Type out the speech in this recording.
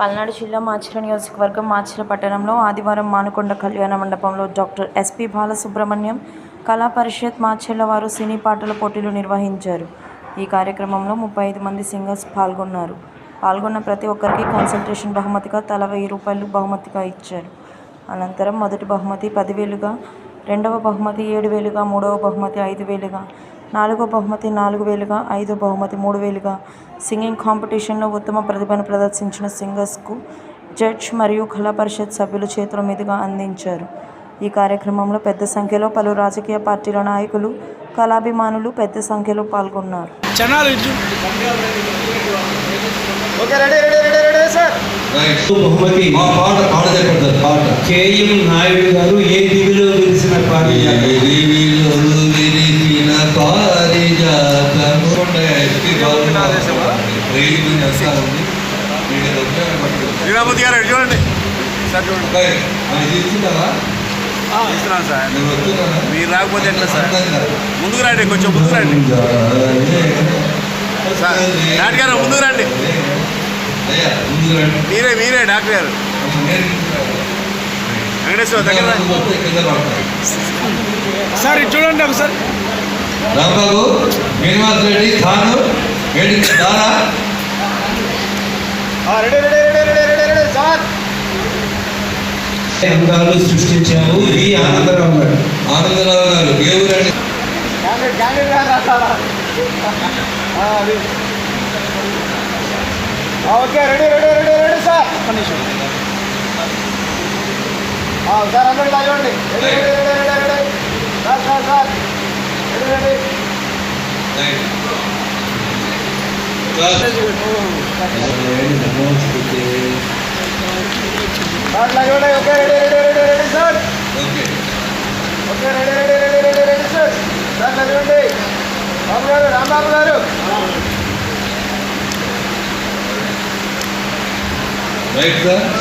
పల్నాడు జిల్లా మాచిల నియోజకవర్గం మాచిల పట్టణంలో ఆదివారం మానుకొండ కళ్యాణ మండపంలో డాక్టర్ ఎస్పి బాలసుబ్రహ్మణ్యం కళా పరిషత్ మాచిల వారు సినీ పాటల పోటీలు నిర్వహించారు. ఈ కార్యక్రమంలో ముప్పై ఐదు మంది సింగర్స్ పాల్గొన్నారు. పాల్గొన్న ప్రతి ఒక్కరికి కన్సల్టేషన్ బహుమతిగా తల వెయ్యి రూపాయలు బహుమతిగా ఇచ్చారు. అనంతరం మొదటి బహుమతి పదివేలుగా రెండవ బహుమతి ఏడు వేలుగా మూడవ బహుమతి ఐదు వేలుగా నాలుగో బహుమతి నాలుగు వేలుగా ఐదో బహుమతి మూడు వేలుగా. సింగింగ్ కాంపిటీషన్లో ఉత్తమ ప్రతిభను ప్రదర్శించిన సింగర్స్కు జడ్జ్ మరియు కళా పరిషత్ సభ్యులు చేతుల మీదుగా అందించారు. ఈ కార్యక్రమంలో పెద్ద సంఖ్యలో పలు రాజకీయ పార్టీల నాయకులు కళాభిమానులు పెద్ద సంఖ్యలో పాల్గొన్నారు. బహుమతి మా పాట పాట. కేఎం నాయుడు గారు ఏ పారిజాతం శ్రీరామూర్తి గారు ఇటు చూడండి. సార్ చూడండి? ఇస్తున్నాను సార్. మీరు రాకపోతే ఎట్లా సార్. ముందుకు రండి కొంచెం ముందుకు రండి. సార్ డాక్టర్ గారు ముందుకు రండి. మీరే మీరే డాక్టర్ గారు. వెంకటేశ్వర దగ్గర. సార్ చూడండి ఒకసారి. రాంబాబు శ్రీనివాస్ రెడ్డి తాను ఏంటి దారా ready ready ready ready ready ready sir అందాలు సృష్టించారు వి ఆనందరావు గారు ఆనందరావు గారు ఏ ఊరండి క్యాండిడేట్ క్యాండిడేట్ గారు రాస్తారా ఆ, అది ఆ, okay ready ready ready ready sir ఆ, సార్ అందరూ ఇలా చూడండి ready ready ready ready ready sir sir sir ready ready sir ఇలా చూడండి okay ready ready ready ready sir okay okay ready ready ready ready ready sir sir ఇలా చూడండి బాబు గారు రాంబాబు గారు రైట్ సార్